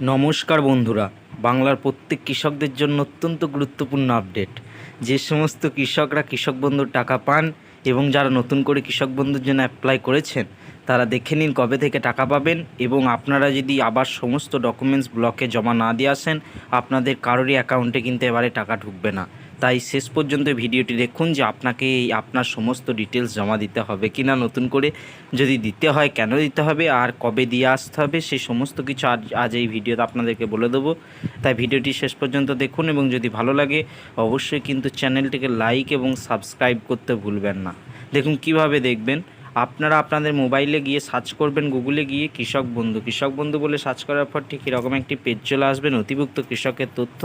নমস্কার বন্ধুরা, বাংলার প্রত্যেক কৃষকদের জন্য অত্যন্ত গুরুত্বপূর্ণ আপডেট। যে সমস্ত কৃষকরা কৃষক বন্ধুর টাকা পান এবং যারা নতুন করে কৃষক বন্ধুর জন্য অ্যাপ্লাই করেছেন, তারা দেখে নিন কবে থেকে টাকা পাবেন এবং আপনারা যদি আবার সমস্ত ডকুমেন্টস ব্লকে জমা না দিয়ে আসেন, আপনাদের কারোরই অ্যাকাউন্টে কিন্তু এবারে টাকা ঢুকবে না। তাই শেষ পর্যন্ত ভিডিওটি দেখুন যে আপনাকে আপনার সমস্ত ডিটেলস জমা দিতে হবে কি না নতুন করে যদি দিতে হয় কেন দিতে হবে, আর কবে দিয়ে আসতে হবে সেই সমস্ত কিছু আজ আজ এই ভিডিওতে আপনাদেরকে বলে দেবো। তাই ভিডিওটি শেষ পর্যন্ত দেখুন এবং যদি ভালো লাগে, অবশ্যই কিন্তু চ্যানেলটিকে লাইক এবং সাবস্ক্রাইব করতে ভুলবেন না। দেখুন কীভাবে দেখবেন। আপনারা আপনাদের মোবাইলে গিয়ে সার্চ করবেন, গুগলে গিয়ে কৃষক বন্ধু। কৃষক বন্ধু বলে সার্চ করার পর ঠিক এরকম একটি পেজ চলে আসবে, নথিভুক্ত কৃষকের তথ্য।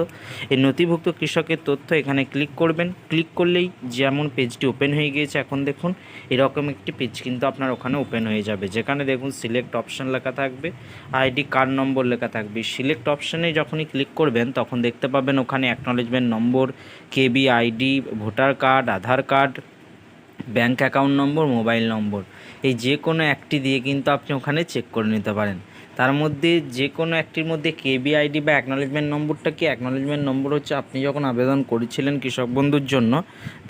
এই নথিভুক্ত কৃষকের তথ্য এখানে ক্লিক করবেন। ক্লিক করলেই যেমন পেজটি ওপেন হয়ে গিয়েছে, এখন দেখুন এরকম একটি পেজ কিন্তু আপনার ওখানে ওপেন হয়ে যাবে। যেখানে দেখুন সিলেক্ট অপশন লেখা থাকবে, আইডি কার্ড নম্বর লেখা থাকবে। সিলেক্ট অপশানে যখনই ক্লিক করবেন, তখন দেখতে পাবেন ওখানে অ্যাকনলেজমেন্ট নম্বর কেবি ID voter card, Aadhaar card bank account number mobile number এই যে কোনো একটি দিয়ে কিন্তু আপনি ওখানে চেক করে নিতে পারেন। তার মধ্যে যে কোনো একটির মধ্যে কেবি আইডি বা অ্যাকনলেজমেন্ট নম্বরটা কি? অ্যাকনলেজমেন্ট নম্বর হচ্ছে আপনি যখন আবেদন করেছিলেন কৃষক বন্ধুর জন্য,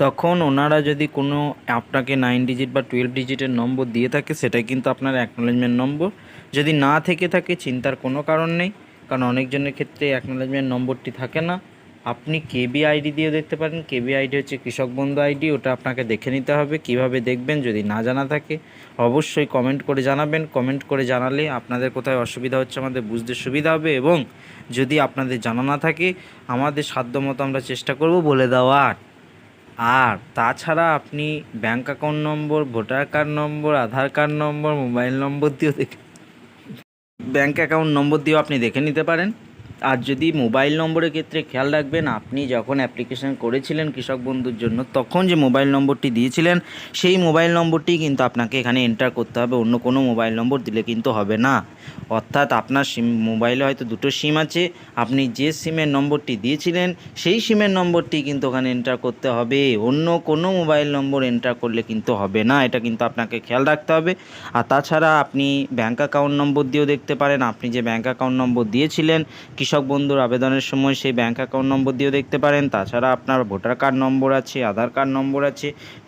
তখন ওনারা যদি কোনো আপনাকে নাইন ডিজিট বা টুয়েলভ ডিজিটের নম্বর দিয়ে থাকে, সেটাই কিন্তু আপনার অ্যাকনলেজমেন্ট নম্বর যদি না থেকে থাকে, চিন্তার কোনো কারণ নেই, কারণ অনেকজনের ক্ষেত্রে অ্যাকনলেজমেন্ট নম্বরটি থাকে না। আপনি কেবি আইডি দিয়ে দেখতে পারেন। কেবি আইডি হচ্ছে কৃষক বন্ধু আইডি ওটা আপনাকে দেখে নিতে হবে, কীভাবে দেখবেন যদি না জানা থাকে। অবশ্যই কমেন্ট করে জানাবেন। কমেন্ট করে জানালে আপনাদের কোথায় অসুবিধা হচ্ছে আমাদের বুঝতে সুবিধা হবে এবং যদি আপনাদের জানা না থাকে, আমাদের সাধ্যমতো আমরা চেষ্টা করব বলে দেওয়ার। আর তাছাড়া আপনি bank account number voter card number Aadhaar card number mobile number দিয়েও দেখে ব্যাঙ্ক অ্যাকাউন্ট নম্বর দিয়েও আপনি দেখে নিতে পারেন। আর যদি মোবাইল নম্বরের ক্ষেত্রে খেয়াল রাখবেন, আপনি যখন অ্যাপ্লিকেশন করেছিলেন কৃষক বন্ধুর জন্য, তখন যে মোবাইল নম্বরটি দিয়েছিলেন, সেই মোবাইল নম্বরটি কিন্তু আপনাকে এখানে এন্টার করতে হবে, অন্য কোনো মোবাইল নম্বর দিলে কিন্তু হবে না। অর্থাৎ আপনার সিম, মোবাইলে হয়তো দুটো সিম আছে, আপনি যে সিমের নম্বরটি দিয়েছিলেন, সেই সিমের নম্বরটি কিন্তু ওখানে এন্টার করতে হবে, অন্য কোনো মোবাইল নম্বর এন্টার করলে কিন্তু হবে না, এটা কিন্তু আপনাকে খেয়াল রাখতে হবে। আর তাছাড়া আপনি ব্যাঙ্ক অ্যাকাউন্ট নম্বর দিয়েও দেখতে পারেন, আপনি যে ব্যাঙ্ক অ্যাকাউন্ট নম্বর দিয়েছিলেন কৃষক বন্ধুর আবেদনের সময় সেই ব্যাঙ্ক অ্যাকাউন্ট নম্বর দিয়েও দেখতে পারেন। তাছাড়া আপনার ভোটার কার্ড নম্বর আছে আধার কার্ড নম্বর আছে,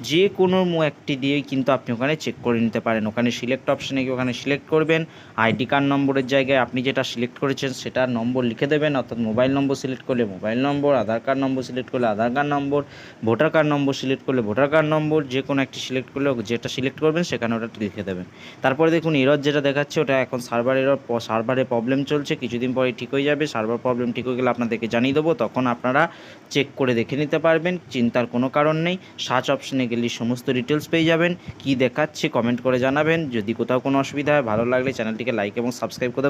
যে কোনো একটি দিয়েই কিন্তু আপনি ওখানে চেক করে নিতে পারেন। ওখানে সিলেক্ট অপশানে গিয়ে ওখানে সিলেক্ট করবেন। আইডি কার্ড নম্বরের জায়গায় আপনি যেটা সিলেক্ট করেছেন সেটার নম্বর লিখে দেবেন। অর্থাৎ মোবাইল নম্বর সিলেক্ট করলে mobile number Aadhaar card number select করলে Aadhaar card number voter card number select করলে ভোটার কার্ড নম্বর যে কোনো একটি সিলেক্ট করলে যেটা সিলেক্ট করবেন সেখানে ওটা লিখে দেবেন। তারপরে দেখুন এরর যেটা দেখাচ্ছে, ওটা এখন সার্ভার এরর সার্ভারে প্রবলেম চলছে, কিছুদিন পরে ঠিক হয়ে যাবে। সার্ভার প্রবলেম ঠিক হয়ে গেলে আপনাদেরকে জানিয়ে দেবো, তখন আপনারা চেক করে দেখে নিতে পারবেন, চিন্তার কোনো কারণ নেই। সার্চ অপশনে গেলে সমস্ত ডিটেলস পেয়ে যাবেন। কি দেখাচ্ছে কমেন্ট করে জানাবেন। যদি কোথাও কোনো অসুবিধা হয়, ভালো লাগলে চ্যানেলটিকে লাইক এবং সাবস্ক্রাইব করে।